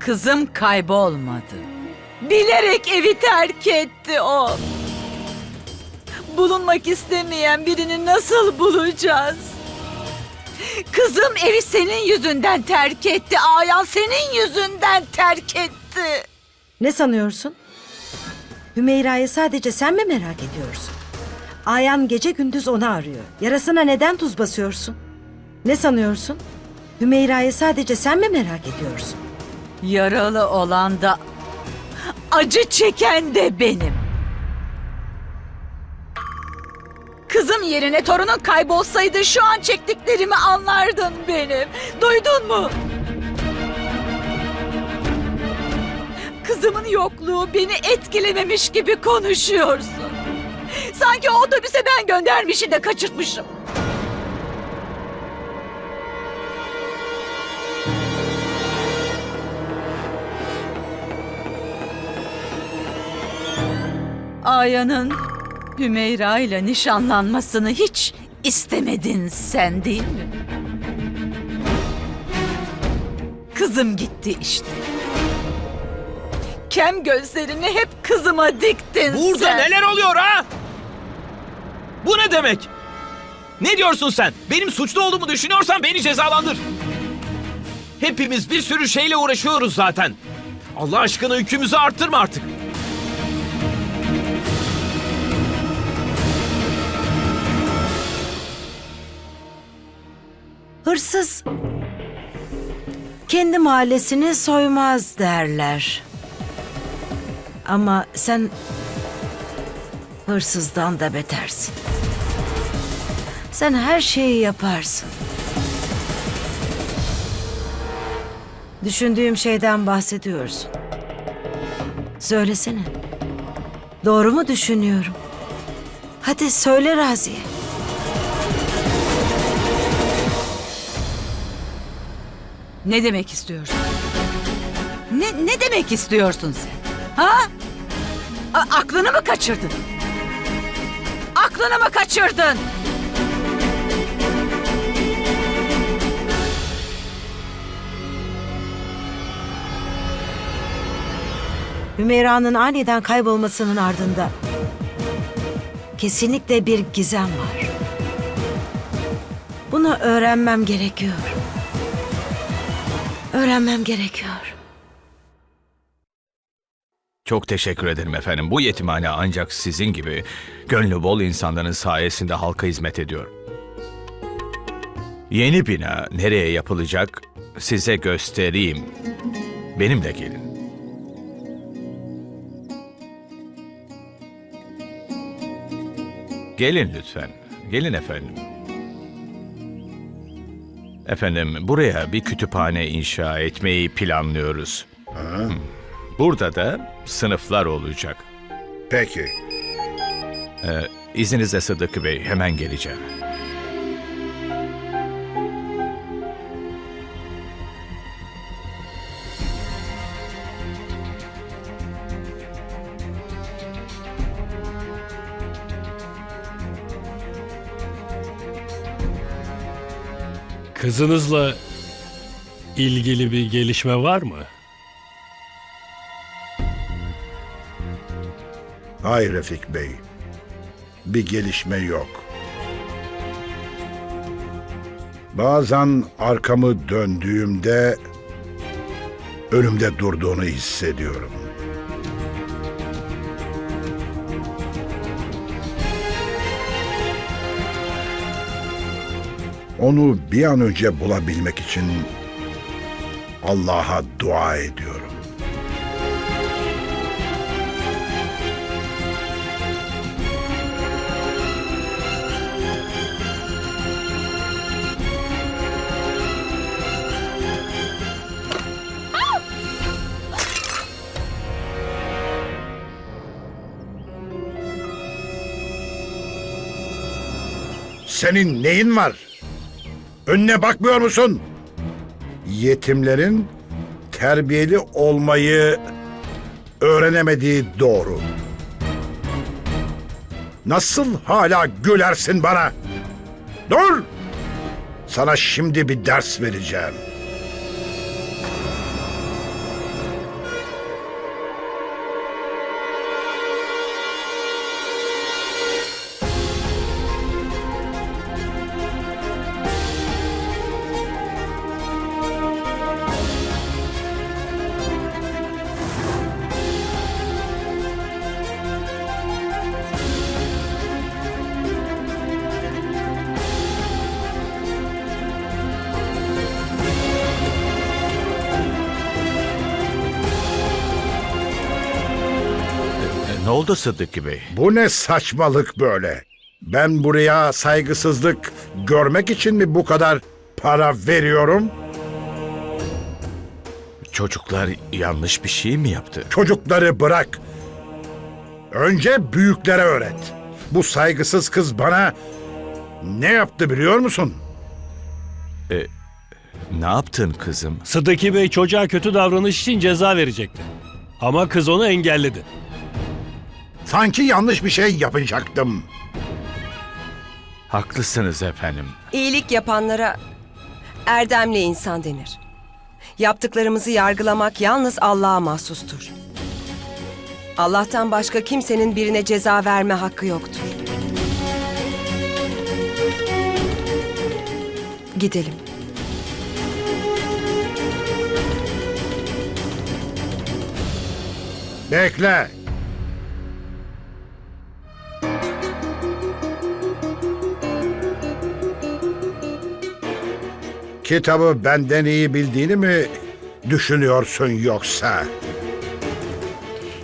Kızım kaybolmadı. Bilerek evi terk etti o. Bulunmak istemeyen birini nasıl bulacağız? Kızım evi senin yüzünden terk etti. Ayan senin yüzünden terk etti. Ne sanıyorsun? Hümeyra'yı sadece sen mi merak ediyorsun? Ayan gece gündüz onu arıyor. Yarasına neden tuz basıyorsun? Ne sanıyorsun? Hümeyra'yı sadece sen mi merak ediyorsun? Yaralı olan da acı çeken de benim. Kızım yerine torunun kaybolsaydı şu an çektiklerimi anlardın benim. Duydun mu? Kızımın yokluğu beni etkilememiş gibi konuşuyorsun. Sanki o otobüse ben göndermişim de kaçırtmışım. Aya'nın Hümeyra ile nişanlanmasını hiç istemedin sen değil mi? Kızım gitti işte. Kem gözlerini hep kızıma diktin Burada sen. neler oluyor ha? Bu ne demek? Ne diyorsun sen? Benim suçlu olduğumu düşünüyorsan beni cezalandır. Hepimiz bir sürü şeyle uğraşıyoruz zaten. Allah aşkına yükümüzü arttırma artık. Hırsız kendi mahallesini soymaz derler. Ama sen hırsızdan da betersin. Sen her şeyi yaparsın. Düşündüğüm şeyden bahsediyorsun. Söylesene. Doğru mu düşünüyorum? Hadi söyle Raziye. Ne demek istiyorsun? Ne, ne demek istiyorsun sen? Ha? A- aklını mı kaçırdın? Aklını mı kaçırdın? Hümeyra'nın aniden kaybolmasının ardında kesinlikle bir gizem var. Bunu öğrenmem gerekiyor. Öğrenmem gerekiyor. Çok teşekkür ederim efendim. Bu yetimhane ancak sizin gibi gönlü bol insanların sayesinde halka hizmet ediyor. Yeni bina nereye yapılacak size göstereyim. Benimle gelin. Gelin lütfen. Gelin efendim. Efendim, buraya bir kütüphane inşa etmeyi planlıyoruz. Hmm. Burada da sınıflar olacak. Peki. Ee, izninizle Sıddıkı Bey, hemen geleceğim. Kızınızla ilgili bir gelişme var mı? Hayır Refik Bey. Bir gelişme yok. Bazen arkamı döndüğümde önümde durduğunu hissediyorum. Onu bir an önce bulabilmek için Allah'a dua ediyorum. Senin neyin var? Önüne bakmıyor musun? Yetimlerin terbiyeli olmayı öğrenemediği doğru. Nasıl hala gülersin bana? Dur! Sana şimdi bir ders vereceğim. Ne oldu Sıddıkı Bey? Bu ne saçmalık böyle? Ben buraya saygısızlık görmek için mi bu kadar para veriyorum? Çocuklar yanlış bir şey mi yaptı? Çocukları bırak. Önce büyüklere öğret. Bu saygısız kız bana ne yaptı biliyor musun? Ne yaptın kızım? Sıddıki Bey çocuğa kötü davranış için ceza verecekti. Ama kız onu engelledi. Sanki yanlış bir şey yapacaktım. Haklısınız efendim. İyilik yapanlara erdemli insan denir. Yaptıklarımızı yargılamak yalnız Allah'a mahsustur. Allah'tan başka kimsenin birine ceza verme hakkı yoktur. Gidelim. Bekle. Kitabı benden iyi bildiğini mi düşünüyorsun yoksa?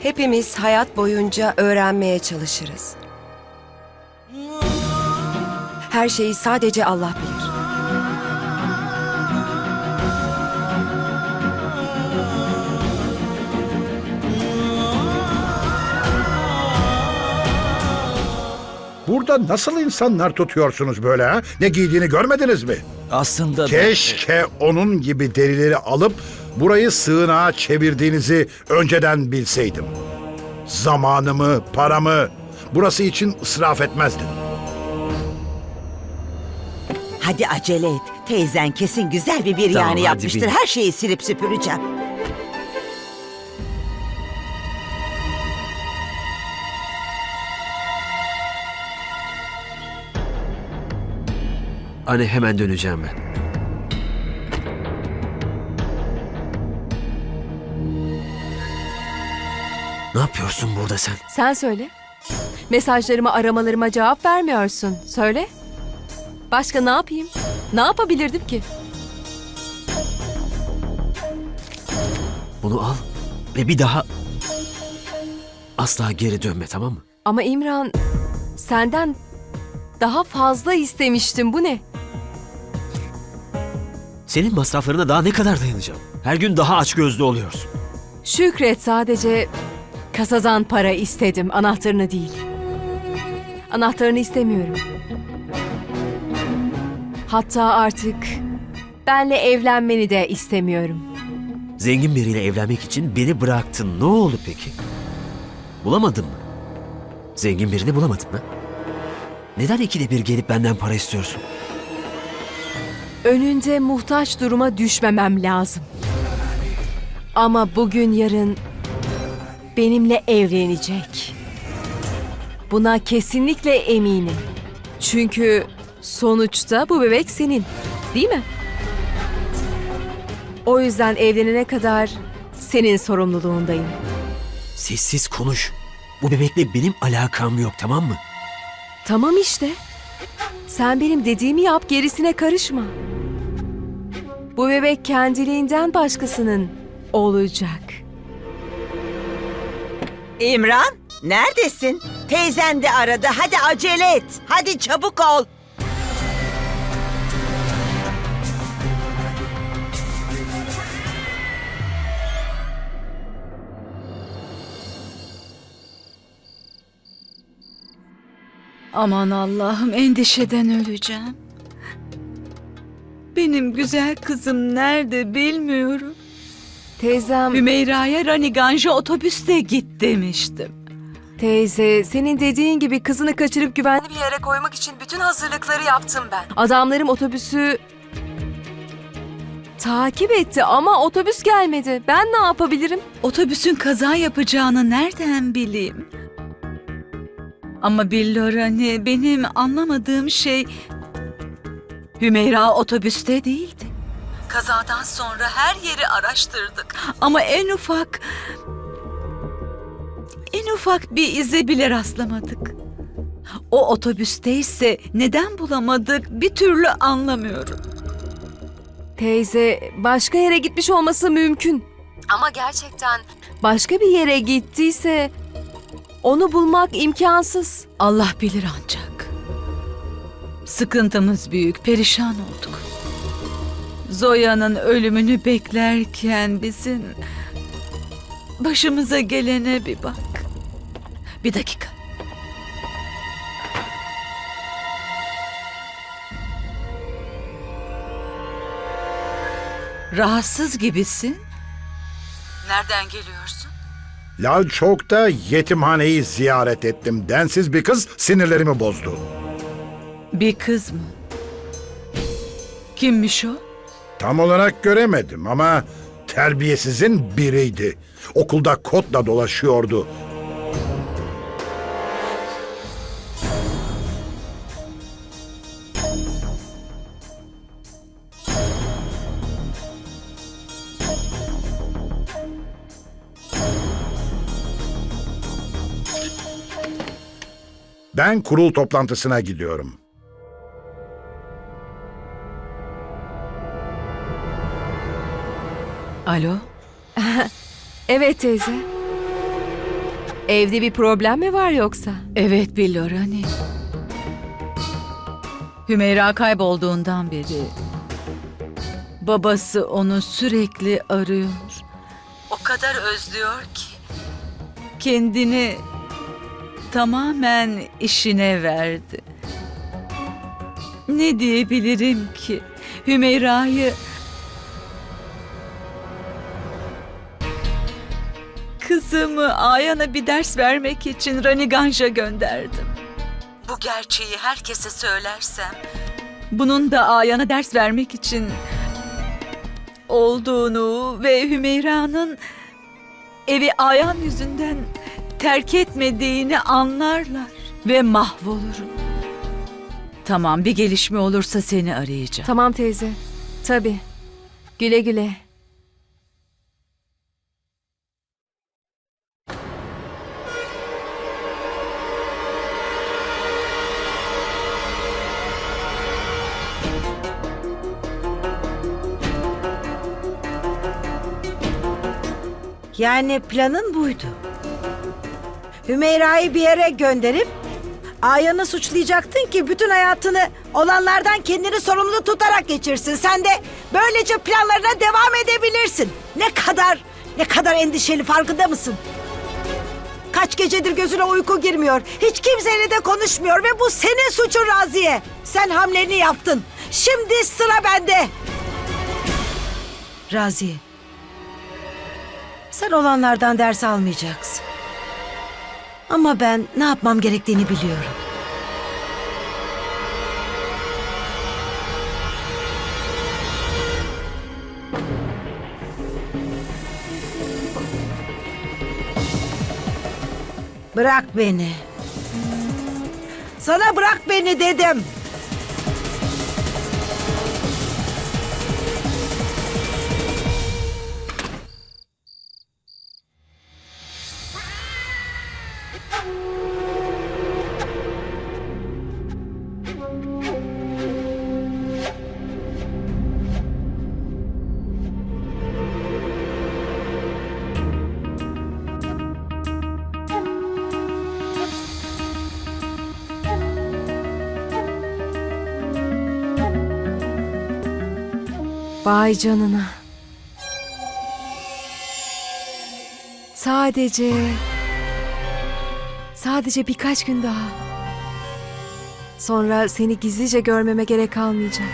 Hepimiz hayat boyunca öğrenmeye çalışırız. Her şeyi sadece Allah bilir. Burada nasıl insanlar tutuyorsunuz böyle ha? Ne giydiğini görmediniz mi? Aslında Keşke onun gibi derileri alıp burayı sığınağa çevirdiğinizi önceden bilseydim. Zamanımı, paramı burası için ısraf etmezdim. Hadi acele et. Teyzen kesin güzel bir biryani hadi yapmıştır. bin. Her şeyi silip süpüreceğim. Anne hemen döneceğim ben. Ne yapıyorsun burada sen? Sen söyle. Mesajlarıma, aramalarıma cevap vermiyorsun. Söyle. Başka ne yapayım? Ne yapabilirdim ki? Bunu al ve bir daha asla geri dönme tamam mı? Ama İmran, senden daha fazla istemiştim. Bu ne? Senin masraflarına daha ne kadar dayanacağım? Her gün daha aç gözlü oluyorsun. Şükret sadece kasadan para istedim, anahtarını değil. Anahtarını istemiyorum. Hatta artık benle evlenmeni de istemiyorum. Zengin biriyle evlenmek için beni bıraktın. Ne oldu peki? Bulamadın mı? Zengin birini bulamadın mı? Neden ikide bir gelip benden para istiyorsun? Önünde muhtaç duruma düşmemem lazım. Ama bugün yarın benimle evlenecek. Buna kesinlikle eminim. Çünkü sonuçta bu bebek senin, değil mi? O yüzden evlenene kadar senin sorumluluğundayım. Sessiz konuş. Bu bebekle benim alakam yok tamam mı? Tamam işte. Sen benim dediğimi yap, gerisine karışma. Bu bebek kendiliğinden başkasının olacak. İmran, neredesin? Teyzen de aradı. Hadi acele et. Hadi çabuk ol. Aman Allah'ım endişeden öleceğim. Benim güzel kızım nerede bilmiyorum. Teyzem, Hümeyra'ya Rani Ganja otobüste git demiştim. Teyze, senin dediğin gibi kızını kaçırıp güvenli bir yere koymak için bütün hazırlıkları yaptım ben. Adamlarım otobüsü takip etti ama otobüs gelmedi. Ben ne yapabilirim? Otobüsün kaza yapacağını nereden bileyim? Ama Billorani benim anlamadığım şey Hümeyra otobüste değildi. Kazadan sonra her yeri araştırdık ama en ufak en ufak bir ize bile rastlamadık. O otobüsteyse neden bulamadık bir türlü anlamıyorum. Teyze, başka yere gitmiş olması mümkün. Ama gerçekten başka bir yere gittiyse onu bulmak imkansız. Allah bilir ancak. Sıkıntımız büyük, perişan olduk. Zoya'nın ölümünü beklerken bizim başımıza gelene bir bak. Bir dakika. Rahatsız gibisin. Nereden geliyorsun? Lal Çok'ta yetimhaneyi ziyaret ettim. Densiz bir kız sinirlerimi bozdu. Bir kız mı? Kimmiş o? Tam olarak göremedim ama terbiyesizin biriydi. Okulda kotla dolaşıyordu. Ben kurul toplantısına gidiyorum. Alo? Evet teyze. Evde bir problem mi var yoksa? Evet Billorani. Hümeyra kaybolduğundan beri babası onu sürekli arıyor. O kadar özlüyor ki kendini tamamen işine verdi. Ne diyebilirim ki? Hümeyra'yı Kızımı Ayan'a bir ders vermek için Raniganj'a gönderdim. Bu gerçeği herkese söylersem, bunun da Ayan'a ders vermek için olduğunu ve Hümeyra'nın evi Ayan yüzünden terk etmediğini anlarlar ve mahvolurum. Tamam bir gelişme olursa seni arayacağım. Tamam teyze. Tabii. Güle güle. Yani planın buydu. Hümeyra'yı bir yere gönderip Ayan'ı suçlayacaktın ki bütün hayatını olanlardan kendini sorumlu tutarak geçirsin. Sen de böylece planlarına devam edebilirsin. Ne kadar, ne kadar endişeli farkında mısın? Kaç gecedir gözüne uyku girmiyor. Hiç kimseyle de konuşmuyor ve bu senin suçun Raziye. Sen hamleni yaptın. Şimdi sıra bende. Raziye. Sen olanlardan ders almayacaksın. Ama ben ne yapmam gerektiğini biliyorum. Bırak beni. Sana bırak beni dedim. Vay canına. Sadece... Sadece birkaç gün daha. Sonra seni gizlice görmeme gerek kalmayacak.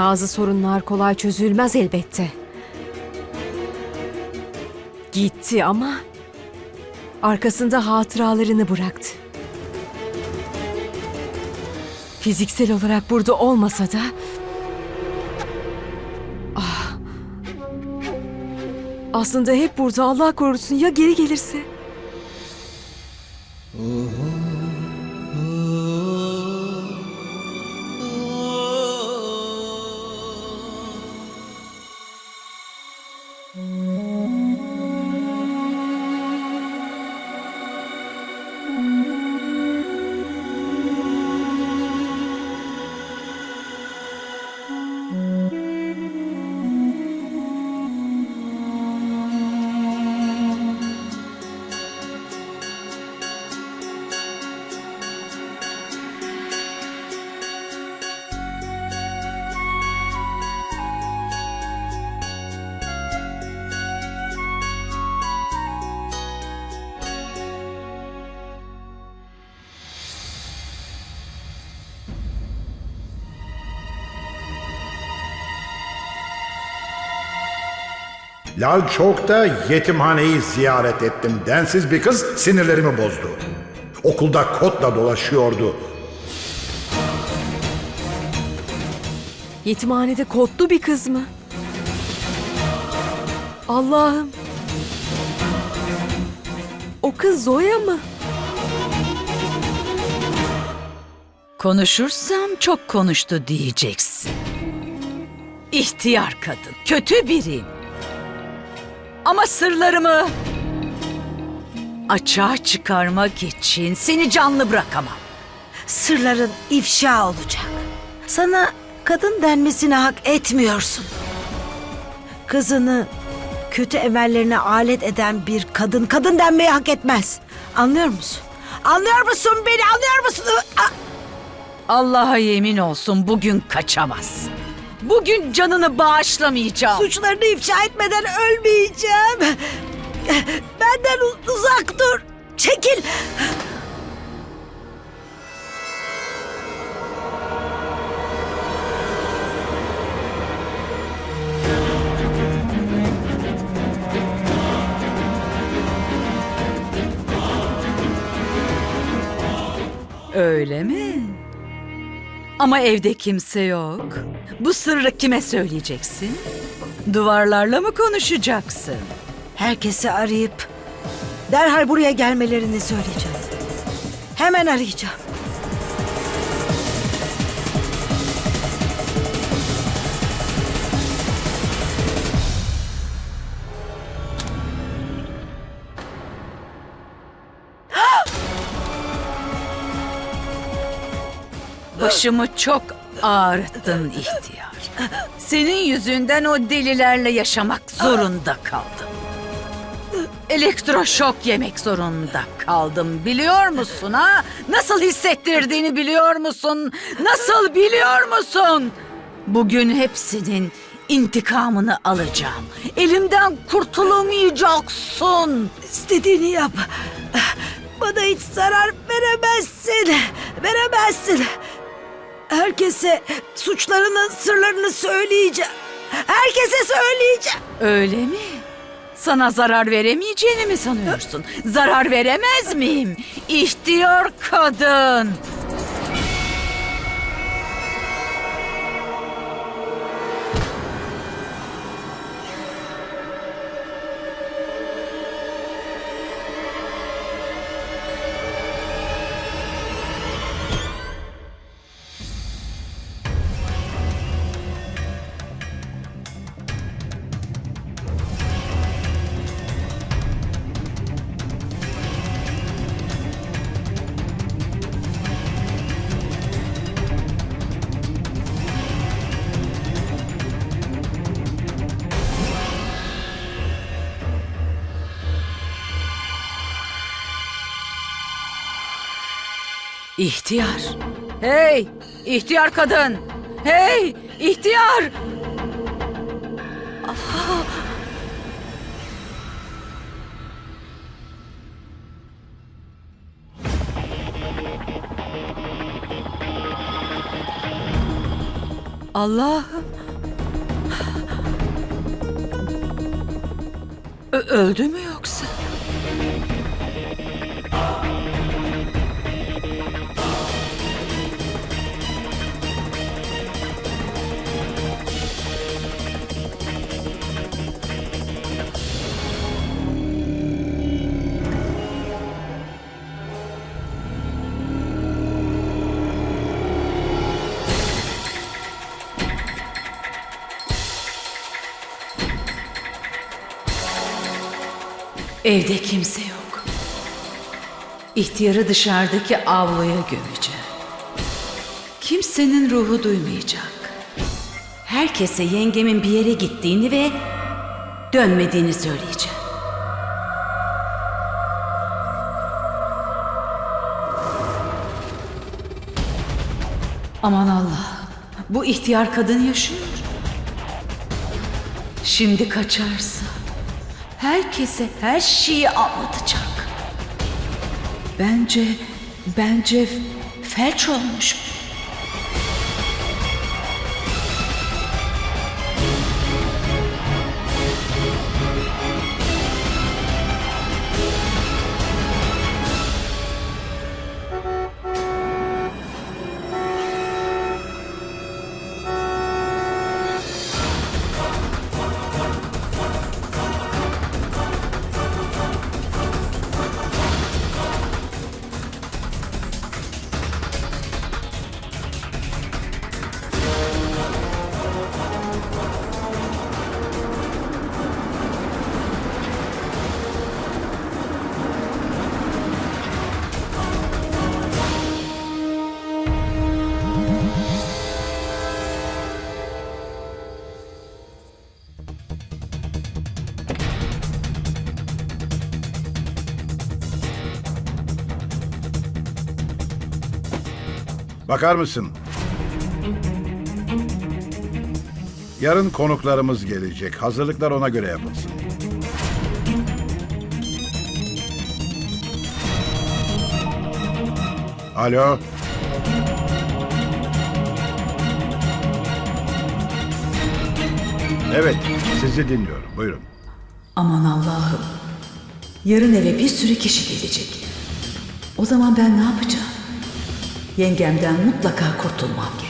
Bazı sorunlar kolay çözülmez elbette. Gitti ama arkasında hatıralarını bıraktı. Fiziksel olarak burada olmasa da ah, aslında hep burada Allah korusun ya geri gelirse? Lal Çok'ta yetimhaneyi ziyaret ettim. Densiz bir kız sinirlerimi bozdu. Okulda kotla dolaşıyordu. Yetimhanede kodlu bir kız mı? Allah'ım. O kız Zoya mı? Konuşursam çok konuştu diyeceksin. İhtiyar kadın, kötü biriyim. Ama sırlarımı açığa çıkarmak için seni canlı bırakamam. Sırların ifşa olacak. Sana kadın denmesine hak etmiyorsun. Kızını kötü emellerine alet eden bir kadın kadın denmeyi hak etmez. Anlıyor musun? Anlıyor musun beni? Anlıyor musun? Ah! Allah'a yemin olsun bugün kaçamaz. Bugün canını bağışlamayacağım. Suçlarını ifşa etmeden ölmeyeceğim. Benden uzak dur. Çekil. Öyle mi? Ama evde kimse yok. Bu sırrı kime söyleyeceksin? Duvarlarla mı konuşacaksın? Herkesi arayıp derhal buraya gelmelerini söyleyeceğim. Hemen arayacağım. Başımı çok ağrıttın ihtiyar. Senin yüzünden o delilerle yaşamak zorunda kaldım. Elektroşok yemek zorunda kaldım. Biliyor musun ha? Nasıl hissettirdiğini biliyor musun? Nasıl biliyor musun? Bugün hepsinin intikamını alacağım. Elimden kurtulamayacaksın. İstediğini yap. Bana hiç zarar veremezsin. Veremezsin. Herkese suçlarının sırlarını söyleyeceğim. Herkese söyleyeceğim. Öyle mi? Sana zarar veremeyeceğini mi sanıyorsun? Zarar veremez miyim? İhtiyar kadın. İhtiyar. Hey! İhtiyar kadın! Hey! İhtiyar! Aha! Allah'ım! Öldü mü Evde kimse yok. İhtiyarı dışarıdaki avluya gömeceğim. Kimsenin ruhu duymayacak. Herkese yengemin bir yere gittiğini ve dönmediğini söyleyeceğim. Aman Allah, bu ihtiyar kadın yaşıyor. Şimdi kaçarsa herkese her şeyi anlatacak. Bence, bence felç olmuş. Bakar mısın? Yarın konuklarımız gelecek. Hazırlıklar ona göre yapılsın. Alo. Evet, sizi dinliyorum. Buyurun. Aman Allah'ım. Yarın eve bir sürü kişi gelecek. O zaman ben ne yapacağım? Yengemden mutlaka kurtulmam gerek.